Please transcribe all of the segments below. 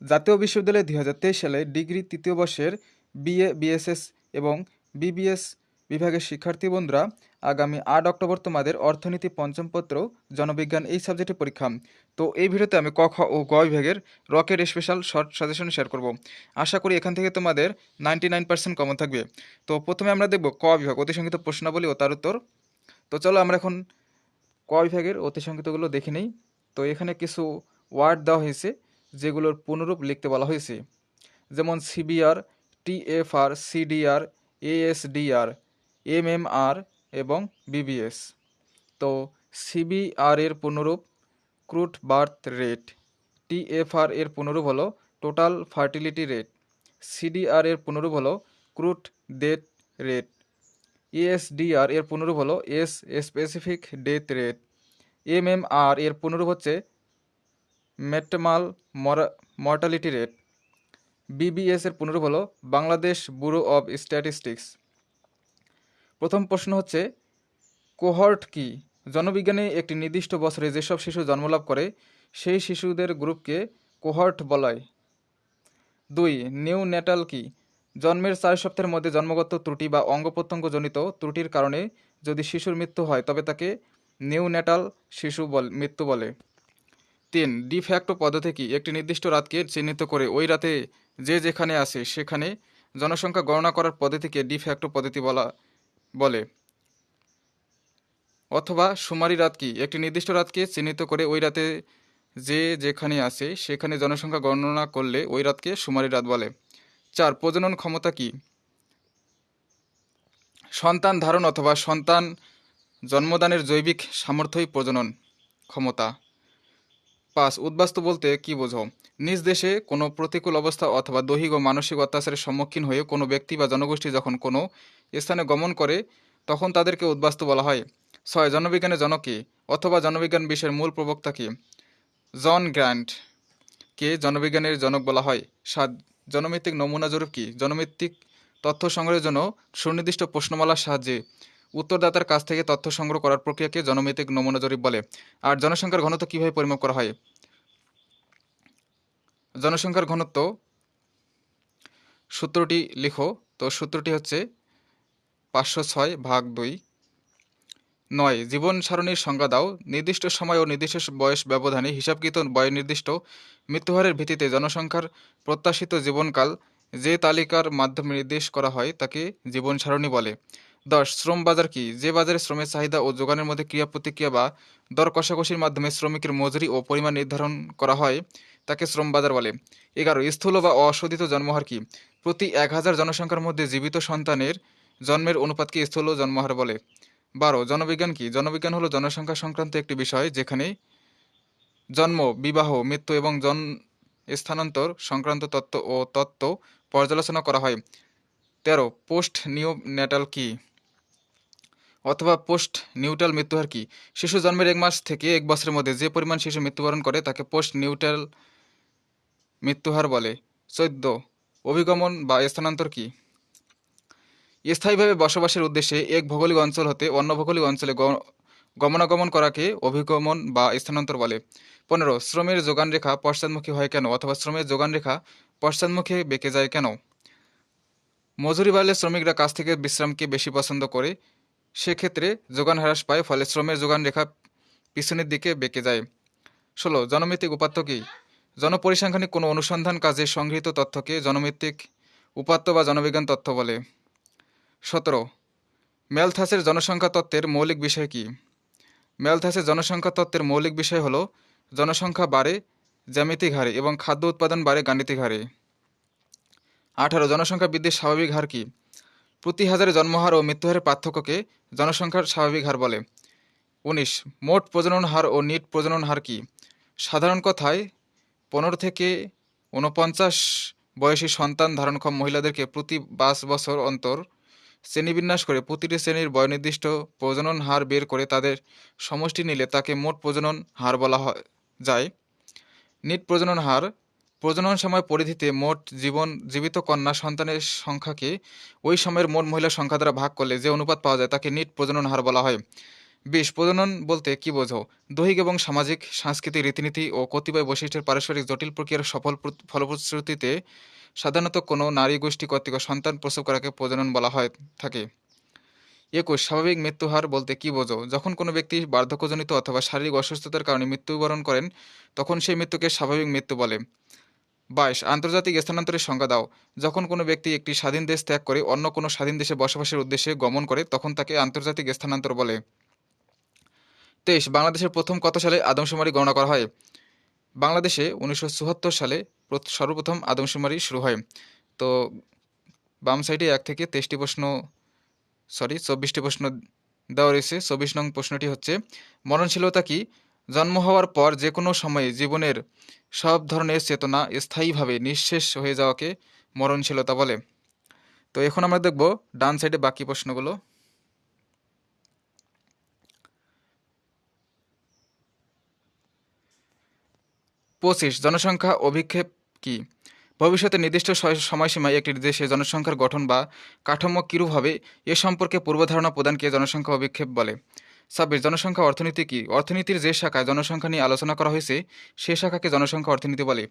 জাতীয় বিশ্ববিদ্যালয়ে দুই হাজার তেইশ সালে ডিগ্রি তৃতীয় বর্ষের বিএ, বিএসএস এবং বিবিএস বিভাগের শিক্ষার্থী বন্ধুরা আগামী আট অক্টোবর তোমাদের অর্থনীতি পঞ্চম পত্র, জনবিজ্ঞান এই সাবজেক্টে পরীক্ষা। তো এই ভিডিওতে আমি ক, খ ও গ বিভাগের রকের স্পেশাল শর্ট সাজেশন শেয়ার করব। আশা করি এখান থেকে তোমাদের নাইনটি নাইন পার্সেন্ট কমন থাকবে। তো প্রথমে আমরা দেখব ক বিভাগ অতি সংক্ষিপ্ত প্রশ্নাবলী ও তার উত্তর। তো চলো আমরা এখন ক বিভাগের অতি সংক্ষিপ্তগুলো দেখে নেই। তো এখানে কিছু ওয়ার্ড দেওয়া হয়েছে। যেগুলোর পুনরূপ লিখতে বলা হয়েছে। যেমন CBR, TFR, CDR, ASDR, MMR এবং বিবিএস। তো সিবিআর এর পুনরূপ ক্রুট বার্থ রেট, টিএফআর এর পুনরূপ হলো টোটাল ফার্টিলিটি রেট, সিডিআর এর পুনরূপ হলো ক্রুট ডেথ রেট, এএসডিআর এর পুনরূপ হলো age specific death rate, MMR এর পুনরূপ হচ্ছে মেটমাল মর্টালিটি রেট বিবিএস এর পুনরূপ হলো বাংলাদেশ ব্যুরো অব স্ট্যাটিস্টিক্স। প্রথম প্রশ্ন হচ্ছে, কোহর্ট কি? জনবিজ্ঞানে একটি নির্দিষ্ট বছরে যেসব শিশু জন্মলাভ করে, সেই শিশুদের গ্রুপকে কোহর্ট বলায়। দুই, নিউ নেটাল কি? জন্মের চার সপ্তাহের মধ্যে জন্মগত ত্রুটি বা অঙ্গ প্রত্যঙ্গজনিত ত্রুটির কারণে যদি শিশুর মৃত্যু হয়, তবে তাকে নিউ নেটাল শিশু বল, মৃত্যু বলে। তিন ডিফ্যাক্টো পদ্ধতি কি? একটি নির্দিষ্ট রাতকে চিহ্নিত করে ওই রাতে যে যেখানে আসে সেখানে জনসংখ্যা গণনা করার পদ্ধতিকে ডিফ্যাক্টো পদ্ধতি বলা, বলে। অথবা সুমারি রাত কি? একটি নির্দিষ্ট রাতকে চিহ্নিত করে ওই রাতে যে যেখানে আসে সেখানে জনসংখ্যা গণনা করলে ওই রাতকে সুমারি রাত বলে। চার, প্রজনন ক্ষমতা কি? সন্তান ধারণ অথবা সন্তান জন্মদানের জৈবিক সামর্থ্যই প্রজনন ক্ষমতা। পাঁচ উদ্বাস্তু বলতে কি বোঝো নিজ দেশে কোনো প্রতিকূল অবস্থা অথবা দৈহিক ও মানসিক অত্যাচারের সম্মুখীন হয়ে কোনো ব্যক্তি বা জনগোষ্ঠী যখন কোনো স্থানে গমন করে, তখন তাদেরকে উদ্বাস্তু বলা হয়। ছয়, জনবিজ্ঞানের জনকে অথবা জনবিজ্ঞান বিষয়ের মূল প্রবক্তা কি? জন গ্র্যান্ট কে জনবিজ্ঞানের জনক বলা হয়। সাত, জনমিত্তিক নমুনা জরুপ কি? জনমিত্তিক তথ্য সংগ্রহের জন্য সুনির্দিষ্ট প্রশ্নমালার সাহায্যে উত্তরদাতার কাছ থেকে তথ্য সংগ্রহ করার প্রক্রিয়াকে জনমিত্তিক নমুনা জরিপ বলে। আর জনসংখ্যার ঘনত্ব কীভাবে পরিমাপ করা হয়? জনসংখ্যার ঘনত্ব সূত্রটি লিখো। তো সূত্রটি হচ্ছে পাঁচশো ছয় ভাগ দুই। নয়, জীবন সারণীর সংজ্ঞা দাও। নির্দিষ্ট সময় ও নির্দিষ্ট বয়স ব্যবধানে হিসাবকৃত বয় নির্দিষ্ট মৃত্যুহারের ভিত্তিতে জনসংখ্যার প্রত্যাশিত জীবনকাল যে তালিকার মাধ্যমে নির্দেশ করা হয় তাকে জীবন সারণী বলে। দশ, শ্রম বাজার কি? যে বাজারে শ্রমের চাহিদা ও যোগানের মধ্যে ক্রিয়া প্রতিক্রিয়া বা দর কষাকষির মাধ্যমে শ্রমিকের মজুরি ও পরিমাণ নির্ধারণ করা হয়, তাকে শ্রম বাজার বলে। এগারো, স্থূল বা অশোধিত জন্মহার কি? প্রতি এক হাজার জনসংখ্যার মধ্যে জীবিত সন্তানের জন্মের অনুপাতকে স্থূল জন্মহার বলে? বারো, জনবিজ্ঞান কি? জনবিজ্ঞান হলো জনসংখ্যা সংক্রান্ত একটি বিষয় যেখানে জন্ম, বিবাহ, মৃত্যু এবং জন স্থানান্তর সংক্রান্ত তত্ত্ব ও তত্ত্ব পর্যালোচনা করা হয়। তেরো পোস্ট নিউ নেটাল কি? অথবা পোস্ট নিউট্রাল মৃত্যুহার কি? শিশু জন্মের এক মাস থেকে এক বছরের মধ্যে যে পরিমাণ শিশু মৃত্যুবরণ করে তাকে পোস্ট নিউট্রাল মৃত্যুহার বলে। চোদ্দ, অভিগমন বা স্থানান্তর কি? স্থায়ীভাবে বসবাসের উদ্দেশ্যে এক ভৌগোলিক অঞ্চল হতে অন্য ভৌগোলিক অঞ্চলে গমনাগমন করাকে অভিগমন বা স্থানান্তর বলে। পনেরো, শ্রমের যোগান রেখা পশ্চাৎমুখী হয় কেন অথবা শ্রমের যোগান রেখা পশ্চাৎমুখে বেঁকে যায় কেন? মজুরি বাড়লে শ্রমিকরা কাজ থেকে বিশ্রামকে বেশি পছন্দ করে সেক্ষেত্রে যোগান হ্রাস পায়, ফলে শ্রমের যোগান রেখা পিছনের দিকে বেঁকে যায়। ষোলো জনমিত্তিক উপাত্ত কি? জনপরিসংখ্যানিক কোনো অনুসন্ধান কাজে সংগৃহীত তথ্যকে জনমিত্তিক উপাত্ত বা জনবিজ্ঞান তথ্য বলে। সতেরো ম্যালথাসের জনসংখ্যা তত্ত্বের মৌলিক বিষয় কি? ম্যালথাসের জনসংখ্যা তত্ত্বের মৌলিক বিষয় হলো জনসংখ্যা বাড়ে জ্যামিতিক হারে এবং খাদ্য উৎপাদন বাড়ে গাণিতিক হারে। আঠারো, জনসংখ্যা বৃদ্ধির স্বাভাবিক হার কি? প্রতি হাজারে জন্মহার ও মৃত্যুহারের পার্থক্যকে জনসংখ্যার স্বাভাবিক হার বলে। উনিশ, মোট প্রজনন হার ও নিট প্রজনন হার কি? সাধারণ কথায়, পনেরো থেকে ঊনপঞ্চাশ বয়সী সন্তান ধারণক্ষম মহিলাদেরকে প্রতি পাঁচ বছর অন্তর শ্রেণীবিন্যাস করে প্রতিটি শ্রেণির বয়নির্দিষ্ট প্রজনন হার বের করে তাদের সমষ্টি নিলে তাকে মোট প্রজনন হার বলা হয়, যায়। নিট প্রজনন হার প্রজনন সময় পরিধিতে মোট জীবন জীবিত কন্যা সন্তানের সংখ্যাকে ওই সময়ের মোট মহিলার সংখ্যা দ্বারা ভাগ করলে যে অনুপাত পাওয়া যায় তাকে নিট প্রজনন হার বলা হয়। বিশ, প্রজনন বলতে কি বোঝো? দৈহিক এবং সামাজিক, সাংস্কৃতিক রীতিনীতি ও কতিপয় বৈশিষ্ট্যের পারস্পরিক জটিল প্রক্রিয়ার সফল প্র- ফলশ্রুতিতে সাধারণত কোনো নারী গোষ্ঠী কর্তৃক সন্তান প্রসব করাকে প্রজনন বলা হয়, থাকে। একুশ, স্বাভাবিক মৃত্যু হার বলতে কি বোঝো? যখন কোনো ব্যক্তি বার্ধক্যজনিত অথবা শারীরিক অসুস্থতার কারণে মৃত্যুবরণ করেন, তখন সেই মৃত্যুকে স্বাভাবিক মৃত্যু বলে। বাইশ, আন্তর্জাতিক স্থানান্তরের সংজ্ঞা দাও। যখন কোনো ব্যক্তি একটি স্বাধীন দেশ ত্যাগ করে অন্য কোনো স্বাধীন দেশে বসবাসের উদ্দেশ্যে গমন করে, তখন তাকে আন্তর্জাতিক স্থানান্তর বলে। তেইশ, বাংলাদেশের প্রথম কত সালে আদমশুমারি গণনা করা হয়? বাংলাদেশে উনিশশো চুয়াত্তর সালে প্রথ- সর্বপ্রথম আদমশুমারি শুরু হয়। তো বাম সাইডে এক থেকে তেইশটি প্রশ্ন, সরি, চব্বিশটি প্রশ্ন দেওয়া রয়েছে। চব্বিশ নং প্রশ্নটি হচ্ছে, মরণশীলতা কি? জন্ম হওয়ার পর যে কোনো সময়ে জীবনের সব ধরনের চেতনা স্থায়ীভাবে নিঃশেষ হয়ে যাওয়াকে মরণশীলতা বলে। তো এখন আমরা দেখব ডান সাইডে বাকি প্রশ্নগুলো। পঁচিশ, জনসংখ্যা অভিক্ষেপ কি? ভবিষ্যতে নির্দিষ্ট সময়সীমায় একটি দেশে জনসংখ্যার গঠন বা কাঠামো কিরূপ হবে এ সম্পর্কে পূর্বধারণা প্রদানকে জনসংখ্যা অভিক্ষেপ বলে। ছাব্বিশ, জনসংখ্যা অর্থনীতি কি? অর্থনীতির যে শাখায় জনসংখ্যা নিয়ে আলোচনা করা হয়েছে, সে শাখাকে জনসংখ্যা অর্থনীতি বলে।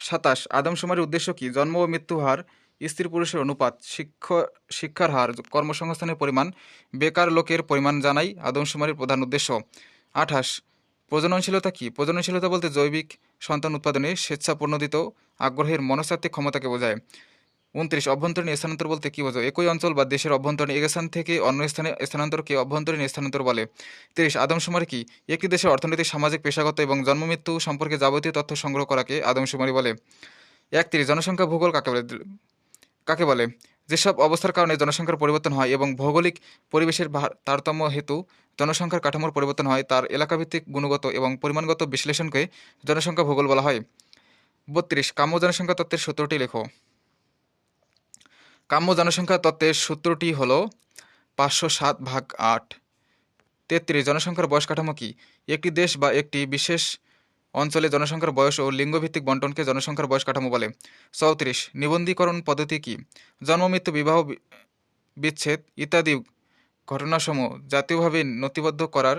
সাতাশ, আদমশুমারির উদ্দেশ্য কি? জন্ম ও মৃত্যু হার, স্ত্রী পুরুষের অনুপাত, শিক্ষা, শিক্ষার হার, কর্মসংস্থানের পরিমাণ, বেকার লোকের পরিমাণ জানাই আদমশুমারির প্রধান উদ্দেশ্য। আঠাশ, প্রজননশীলতা কি? প্রজননশীলতা বলতে জৈবিক সন্তান উৎপাদনে স্বেচ্ছাপ্রণোদিত আগ্রহের মনস্তাত্ত্বিক ক্ষমতাকে বোঝায়। উনত্রিশ, অভ্যন্তরীণ স্থানান্তর বলতে কি বোঝো একই অঞ্চল বা দেশের অভ্যন্তরীণ এক স্থান থেকে অন্য স্থানে, স্থানান্তরকে অভ্যন্তরীণ স্থানান্তর বলে। তিরিশ আদমশুমারি কি? একটি দেশের অর্থনৈতিক, সামাজিক, পেশাগত এবং জন্মমৃত্যু সম্পর্কে যাবতীয় তথ্য সংগ্রহ করাকে আদমশুমারি বলে। একত্রিশ, জনসংখ্যা ভূগোল কাকে বলে? কাকে বলে? যেসব অবস্থার কারণে জনসংখ্যার পরিবর্তন হয় এবং ভৌগোলিক পরিবেশের তারতম্য হেতু জনসংখ্যার কাঠামোর পরিবর্তন হয়, তার এলাকাভিত্তিক গুণগত এবং পরিমাণগত বিশ্লেষণকে জনসংখ্যা ভূগোল বলা হয়। বত্রিশ, কাম্য জনসংখ্যা তত্ত্বের সূত্রটি লেখো। কাম্য জনসংখ্যা তত্ত্বের সূত্রটি হলো পাঁচশো সাত ভাগ আট। তেত্রিশ, জনসংখ্যার বয়স কাঠামো কি? একটি দেশ বা একটি বিশেষ অঞ্চলে জনসংখ্যার বয়স ও লিঙ্গভিত্তিক বন্টনকে জনসংখ্যার বয়স কাঠামো বলে। চৌত্রিশ, নিবন্ধীকরণ পদ্ধতি কি? জন্ম, মৃত্যু, বিবাহ বিচ্ছেদ ইত্যাদি ঘটনাসমূহ জাতীয়ভাবে নথিবদ্ধ করার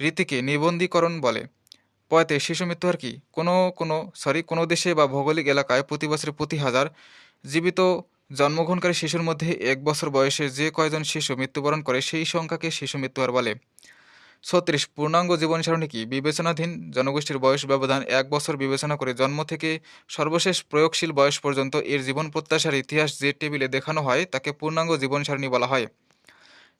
রীতিকে নিবন্ধীকরণ বলে। পঁয়ত্রিশ, শিশু মৃত্যুহার কি? কোনো কোনো, সরি, কোনো দেশে বা ভৌগোলিক এলাকায় প্রতি বছরে প্রতি হাজার জীবিত জন্মগ্রহণকারী শিশুর মধ্যে এক বছর বয়সে যে কয়জন শিশু মৃত্যুবরণ করে সেই সংখ্যাকে শিশু মৃত্যুহার বলে। ছত্রিশ, পূর্ণাঙ্গ জীবন সারণী কি? বিবেচনাধীন জনগোষ্ঠীর বয়স ব্যবধান এক বছর বিবেচনা করে জন্ম থেকে সর্বশেষ প্রয়োগশীল বয়স পর্যন্ত এর জীবন প্রত্যাশার ইতিহাস যে টেবিলে দেখানো হয় তাকে পূর্ণাঙ্গ জীবন সারণী বলা হয়।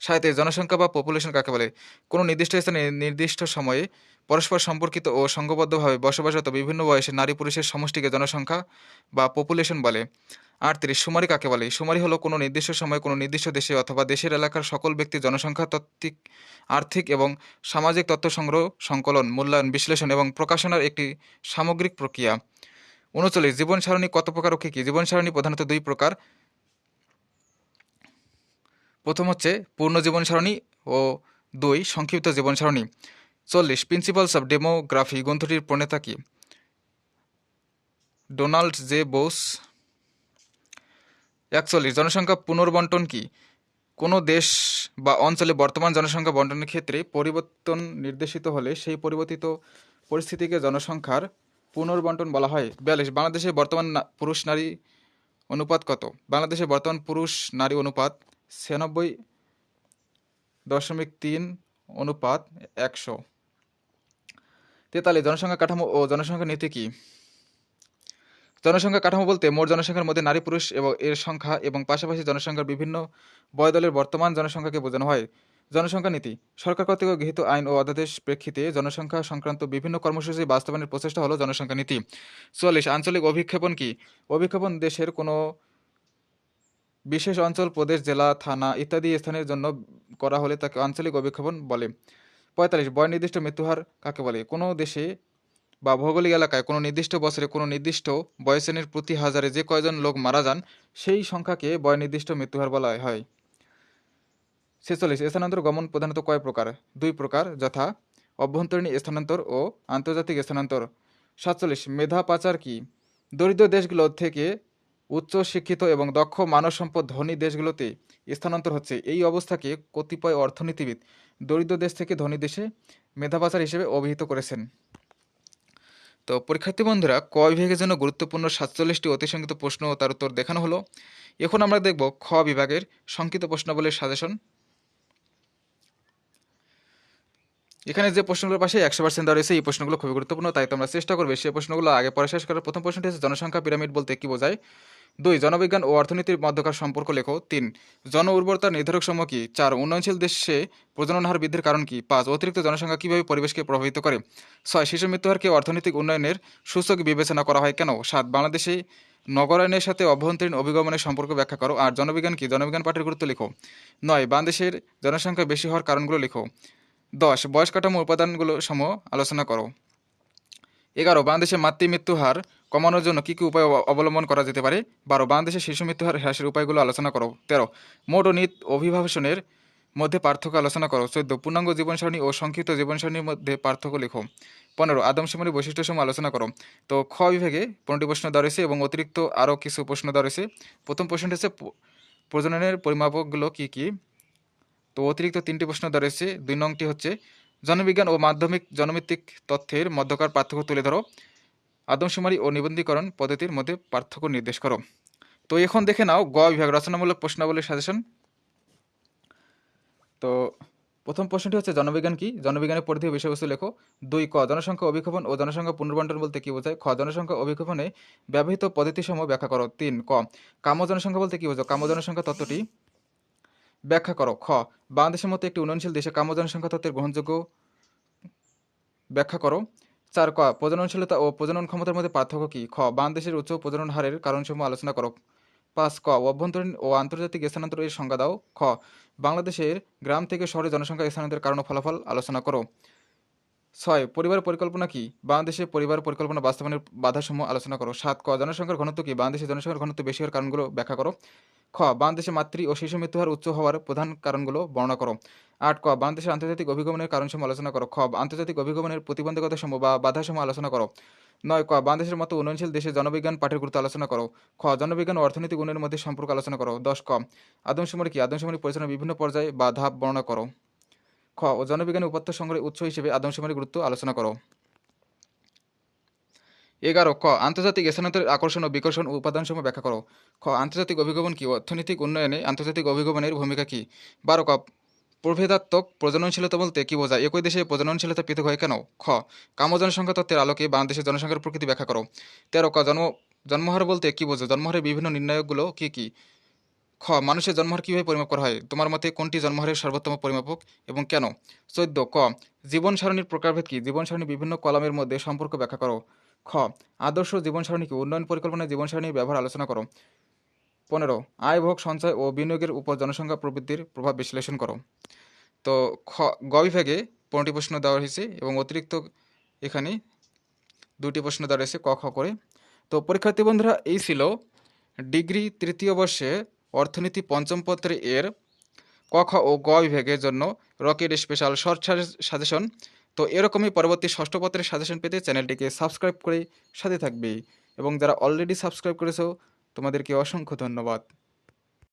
সাহিত্যে জনসংখ্যা বা পপুলেশন কাকে বলে? কোনো নির্দিষ্ট স্থানে নির্দিষ্ট সময়ে পরস্পর সম্পর্কিত ও সংঘবদ্ধভাবে বসবাসরত বিভিন্ন বয়সে নারী পুরুষের সমষ্টিকে জনসংখ্যা বা পপুলেশন বলে। আটত্রিশ, সুমারি কাকে বলে? সুমারি হলো কোনো নির্দিষ্ট সময়ে কোনো নির্দিষ্ট দেশে অথবা দেশের এলাকার সকল ব্যক্তি জনসংখ্যা তত্ত্বিক আর্থিক এবং সামাজিক তথ্য সংগ্রহ, সংকলন, মূল্যায়ন, বিশ্লেষণ এবং প্রকাশনার একটি সামগ্রিক প্রক্রিয়া। উনচল্লিশ জীবন সারণী কত প্রকার ও কী কী? জীবন সারণী প্রধানত দুই প্রকার। প্রথম হচ্ছে পূর্ণ জীবন সারণী ও দুই, সংক্ষিপ্ত জীবন সারণী চল্লিশ প্রিন্সিপালস অফ ডেমোগ্রাফি গ্রন্থটির প্রণেতা কি? ডোনাল্ড জে বোস। একচল্লিশ, জনসংখ্যা পুনর্বন্টন কি? কোনো দেশ বা অঞ্চলে বর্তমান জনসংখ্যা বন্টনের ক্ষেত্রে পরিবর্তন নির্দেশিত হলে সেই পরিবর্তিত পরিস্থিতিকে জনসংখ্যার পুনর্বন্টন বলা হয়। বিয়াল্লিশ, বাংলাদেশে বর্তমান পুরুষ নারী অনুপাত কত? বাংলাদেশে বর্তমান পুরুষ নারী অনুপাত ছিয়ানব্বই দশমিক তিন অনুপাত একশো। তেতাল্লিশ, জনসংখ্যা কাঠামো ও জনসংখ্যা নীতি কি? জনসংখ্যা কাঠামো বলতে মোট জনসংখ্যার মধ্যে নারী, পুরুষ এবং এর সংখ্যা এবং পাশাপাশি জনসংখ্যার বিভিন্ন বয়দলের বর্তমান জনসংখ্যাকে বোঝানো হয়। জনসংখ্যা নীতি। সরকার কর্তৃক গৃহীত আইন ও অধ্যাদেশ প্রেক্ষিতে জনসংখ্যা সংক্রান্ত বিভিন্ন কর্মসূচি বাস্তবায়নের প্রচেষ্টা হলো জনসংখ্যা নীতি। চুয়াল্লিশ, আঞ্চলিক অভিক্ষেপণ কি? অভিক্ষেপণ দেশের কোনো বিশেষ অঞ্চল, প্রদেশ, জেলা, থানা ইত্যাদি স্থানের জন্য করা হলে তাকে আঞ্চলিক অভিক্ষেপণ বলে। পঁয়তাল্লিশ, বয় নির্দিষ্ট মৃত্যুহার কাকে বলে? কোনো দেশে বা ভৌগোলিক এলাকায় কোনো নির্দিষ্ট বছরে কোনো নির্দিষ্ট বয়সেনের প্রতি হাজারে যে কয়জন লোক মারা যান, সেই সংখ্যাকে বয় নির্দিষ্ট মৃত্যুহার বলা হয়। ছেচল্লিশ, স্থানান্তর গমন প্রধানত কয় প্রকার? দুই প্রকার, যথা অভ্যন্তরীণ স্থানান্তর ও আন্তর্জাতিক স্থানান্তর। সাতচল্লিশ, মেধা পাচার কি? দরিদ্র দেশগুলো থেকে উচ্চ শিক্ষিত এবং দক্ষ মানব সম্পদ ধনী দেশগুলোতে স্থানান্তর হচ্ছে। এই অবস্থাকে কতিপয় অর্থনীতিবিদ দরিদ্র দেশ থেকে ধনী দেশে মেধাপাচার হিসেবে অভিহিত করেছেন। তো পরীক্ষার্থী বন্ধুরা, ক বিভাগের জন্য গুরুত্বপূর্ণ সাতচল্লিশটি অতিসংখ্যিত প্রশ্ন ও তার উত্তর দেখানো হলো। এখন আমরা দেখব খ বিভাগের সংক্ষিপ্ত প্রশ্নাবলীর সাজেশন। এখানে যে প্রশ্নগুলোর পাশে একশো পার্সেন্ট দেওয়া রয়েছে, এই প্রশ্নগুলো খুবই গুরুত্বপূর্ণ, তাই তোমরা চেষ্টা করবে সেই প্রশ্নগুলো আগে পরে শেষ করার। প্রথম প্রশ্নটি হচ্ছে, জনসংখ্যা পিরামিড বলতে কি বোঝায়? দুই, জনবিজ্ঞান ও অর্থনীতির মধ্যকার সম্পর্ক লেখো। তিন, জন উর্বরতার নির্ধারক সমূহ কি? চার, উন্নয়নশীল দেশে প্রজনন হার বৃদ্ধির কারণ কি? পাঁচ, অতিরিক্ত জনসংখ্যা কীভাবে পরিবেশকে প্রভাবিত করে? ছয়, শিশু মৃত্যুহারকে অর্থনৈতিক উন্নয়নের সূচক বিবেচনা করা হয় কেন? সাত, বাংলাদেশে নগরায়নের সাথে অভ্যন্তরীণ অভিগমনের সম্পর্ক ব্যাখ্যা করো। আর জনবিজ্ঞান কি? জনবিজ্ঞান পাঠের গুরুত্ব লেখো। নয়, বাংলাদেশের জনসংখ্যা বেশি হওয়ার কারণগুলো লেখো। দশ বয়স কাঠামো উপাদানগুলো সমূহ আলোচনা করো। এগারো, বাংলাদেশে মাতৃমৃত্যু হার কমানোর জন্য কী কী উপায় অবলম্বন করা যেতে পারে? বারো বাংলাদেশে শিশু মৃত্যু হার হ্রাসের উপায়গুলো আলোচনা করো। তেরো, মোট ও নিত অভিভাবসনের মধ্যে পার্থক্য আলোচনা করো। চোদ্দ, পূর্ণাঙ্গ জীবনসারণী ও সংক্ষিপ্ত জীবনসারণীর মধ্যে পার্থক্য লেখো। পনেরো, আদমশুমারি বৈশিষ্ট্যসমূহ আলোচনা করো। তো খ বিভাগে পনেরোটি প্রশ্ন দেওয়া রয়েছে এবং অতিরিক্ত আরও কিছু প্রশ্ন দেওয়া রয়েছে। প্রথম প্রশ্নটি হচ্ছে প্রজননের পরিমাপকগুলো কী কী? তো অতিরিক্ত তিনটি প্রশ্ন দেওয়া রয়েছে। দুই নংটি হচ্ছে জনবিজ্ঞান ও মাধ্যমিক জনমিত্তিক তথ্যের মধ্যকার পার্থক্য তুলে ধরো। আদমশুমারি ও নিবন্ধীকরণ পদ্ধতির মধ্যে পার্থক্য নির্দেশ করো। তো এখন দেখে নাও গ বিভাগ, রচনামূলক প্রশ্নাবলীর সাজেশন। তো প্রথম প্রশ্নটি হচ্ছে, জনবিজ্ঞান কি? জনবিজ্ঞানের পরিধি বিষয়বস্তু লেখো। দুই, ক, জনসংখ্যা অভিক্ষেপণ ও জনসংখ্যা পুনর্বন্টন বলতে কি বোঝায়? খ, জনসংখ্যা অভিক্ষেপণে ব্যবহৃত পদ্ধতিসমূহ ব্যাখ্যা করো। তিন, ক, কাম্য জনসংখ্যা বলতে কি বোঝো কাম্য জনসংখ্যা তত্ত্বটি ব্যাখ্যা করো। খ, বাংলাদেশের মতো একটি উন্নয়নশীল দেশে কাম্য জনসংখ্যা তত্ত্বের গ্রহণযোগ্য ব্যাখ্যা করো। চার ক, প্রজননশীলতা ও প্রজনন ক্ষমতার মধ্যে পার্থক্য কি? খ বাংলাদেশের উচ্চ প্রজনন হারের কারণসমূহ আলোচনা করো। পাঁচ, ক, অভ্যন্তরীণ ও আন্তর্জাতিক স্থানান্তরের সংজ্ঞা দাও। খ, বাংলাদেশের গ্রাম থেকে শহরে জনসংখ্যা স্থানান্তরের কারণ ও ফলাফল আলোচনা করো। ছয়, পরিবার পরিকল্পনা কি? বাংলাদেশে পরিবার পরিকল্পনা বাস্তবায়নের বাধাসমূহ আলোচনা করো। সাত, ক, জনসংখ্যার ঘনত্ব কি? বাংলাদেশে জনসংখ্যার ঘনত্ব বেশি হওয়ার কারণগুলো ব্যাখ্যা করো। খ বাংলাদেশে মাতৃ ও শিশু মৃত্যুহার উচ্চ হওয়ার প্রধান কারণগুলো বর্ণনা করো। আট, ক বাংলাদেশের আন্তর্জাতিক অভিগমনের কারণসমূহ আলোচনা করো। খ আন্তর্জাতিক অভিগমনের প্রতিবন্ধকতা সমূহ বা বাধাসমূহ আলোচনা করো। নয়, ক বাংলাদেশের মতো উন্নয়নশীল দেশে জনবিজ্ঞান পাঠের গুরুত্ব আলোচনা করো। খ, জনবিজ্ঞান ও অর্থনৈতিক উন্নয়নের মধ্যে সম্পর্ক আলোচনা করো। দশ, ক, আদমশুমারি কি? আদমশুমারি পরিচালনার বিভিন্ন পর্যায়ে বা ধাপ বর্ণনা করো। খ, ও জনবিজ্ঞানের উপাত্ত সংগ্রহের উৎস হিসেবে আদমশুমারির গুরুত্ব আলোচনা করো। এগারো, ক, আন্তর্জাতিক স্থানান্তরের আকর্ষণ ও বিকর্ষণ উপাদানসমূহ ব্যাখ্যা করো। খ, আন্তর্জাতিক অভিগমন কি? অর্থনৈতিক উন্নয়নে আন্তর্জাতিক অভিগমনের ভূমিকা কি? বারো, ক, প্রভেদাত্মক প্রজননশীলতা বলতে কি বোঝায়? একই দেশে প্রজননশীলতা পৃথক হয় কেন? খ কাম জনসংখ্যা তত্ত্বের আলোকে বাংলাদেশের জনসংখ্যার প্রকৃতি ব্যাখ্যা করো। তেরো, ক, জন্ম, জন্মহার বলতে কি বোঝো? জন্মহারের বিভিন্ন নির্ণায়কগুলো কি কি? খ, মানুষের জন্মহার কীভাবে পরিমাপ করা হয়? তোমার মতে কোনটি জন্মহারের সর্বোত্তম পরিমাপক এবং কেন? চোদ্দ, ক জীবন সারণীর প্রকারভেদ কি? জীবন সারণীর বিভিন্ন কলামের মধ্যে সম্পর্ক ব্যাখ্যা করো। খ, আদর্শ জীবন সারণী কি? উন্নয়ন পরিকল্পনায় জীবন সারণীর ব্যবহার, আলোচনা করো। পনেরো, আয়, ভোগ, সঞ্চয় ও বিনিয়োগের উপর জনসংখ্যা প্রবৃদ্ধির প্রভাব বিশ্লেষণ করো। তো খ গ বিভাগে পনেরোটি প্রশ্ন দেওয়া হয়েছে এবং অতিরিক্ত এখানে দুটি প্রশ্ন দেওয়া রয়েছে, ক, খ করে। তো পরীক্ষার্থী বন্ধুরা, এই ছিল ডিগ্রি তৃতীয় বর্ষে অর্থনীতি পঞ্চম পত্রে এর ক, খ ও গ বিভাগের জন্য রকেট স্পেশাল শর্ট সাজেশন। তো এরকমই পরবর্তী ষষ্ঠ পত্রের সাজেশন পেতে চ্যানেলটিকে সাবস্ক্রাইব করে সাথে থাকবে। এবং যারা অলরেডি সাবস্ক্রাইব করেছ, তোমাদেরকে অসংখ্য ধন্যবাদ।